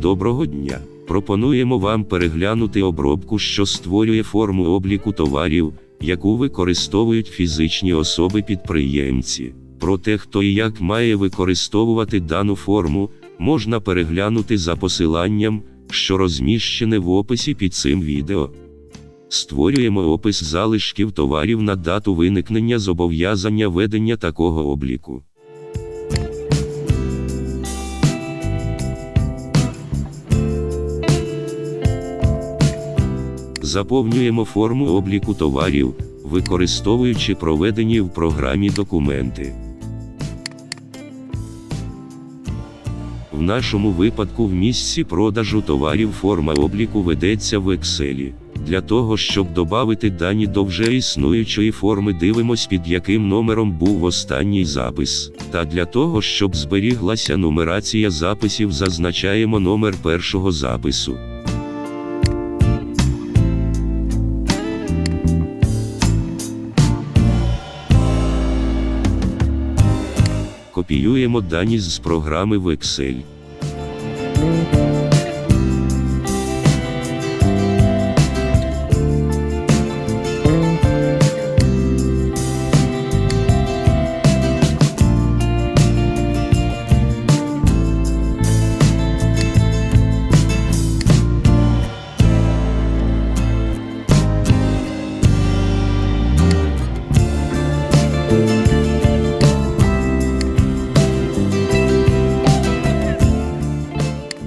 Доброго дня! Пропонуємо вам переглянути обробку, що створює форму обліку товарів, яку використовують фізичні особи-підприємці. Про те, хто і як має використовувати дану форму, можна переглянути за посиланням, що розміщене в описі під цим відео. Створюємо опис залишків товарів на дату виникнення зобов'язання ведення такого обліку. Заповнюємо форму обліку товарів, використовуючи проведені в програмі документи. В нашому випадку в місці продажу товарів форма обліку ведеться в Excel. Для того, щоб додати дані до вже існуючої форми, дивимось під яким номером був останній запис. Та для того, щоб зберіглася нумерація записів, зазначаємо номер першого запису. Копіюємо дані з програми в Excel.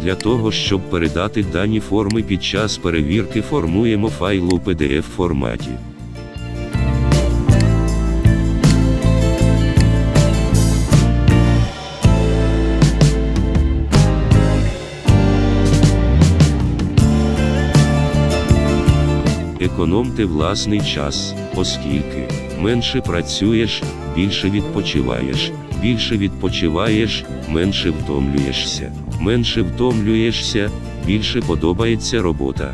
Для того, щоб передати дані форми під час перевірки, формуємо файл у PDF форматі. Економте власний час, оскільки менше працюєш, більше відпочиваєш, більше відпочиваєш, менше втомлюєшся, менше втомлюєшся, більше подобається робота.